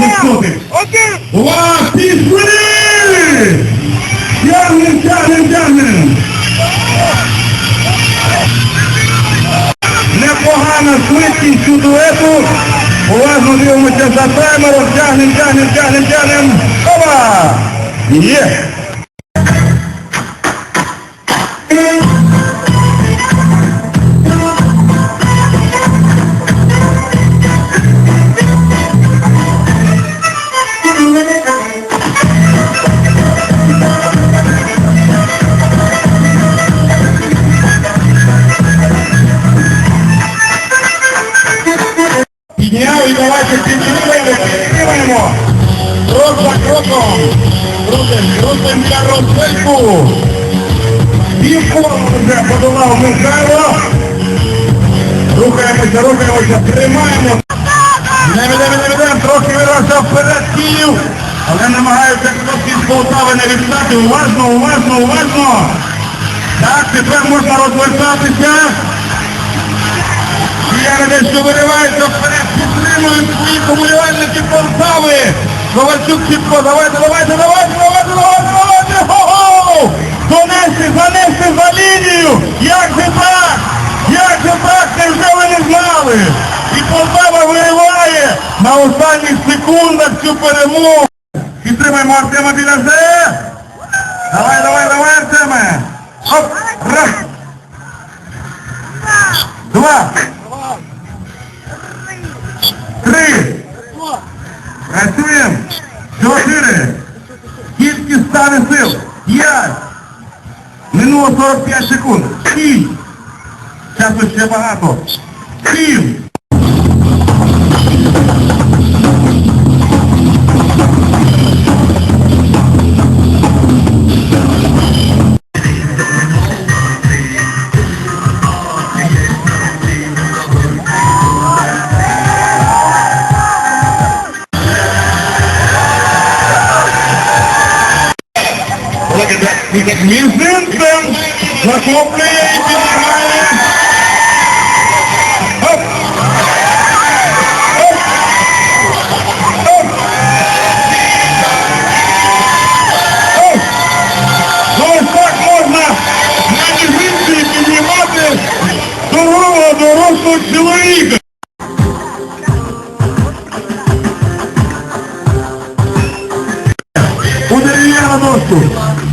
Один! Увага, пішли! Тягнем, тягнем, тягнем! Непогана швидкість у дуету. Уважно дивимося за таймером. Тягнем, тягнем, тягнем, тягнем. Опа! Є! Давайте підтримуємо, підтримуємо. Крок за кроком. Крутим, крутим карусельку. Півколо вже подолав Михайло. Рухаємося, рухаємося, тримаємо. Не ведемо, не ведемо, трохи вирався вперед Київ, але намагаються трохи з Полтави не відстати. Уважно, уважно, уважно. Так, тепер можна розвертатися. Я дещо виривається вперед, підтримують свої комунальники Полтави. Ковальчук чітко, давайте, давайте, давайте, давайте, давайте, давайте, хо-хо! Донести, занести за лінію! Як же так? Як же так? Невже ви не знали? І Полтава вириває на останніх секундах цю перемогу. Підтримаємо Артема Білязе. Давай, давай, давай, Артеме. Оп, раз. Два. Працюємо. Чотири. Скільки стане сил? П'ять. Минуло 45 секунд. Сім. Часу ще багато. Сім. Між цим захоплює і піднімає. Оп! Ну можна на мізинці піднімати здорового дорослого чоловіка. У дерев'яну дошку.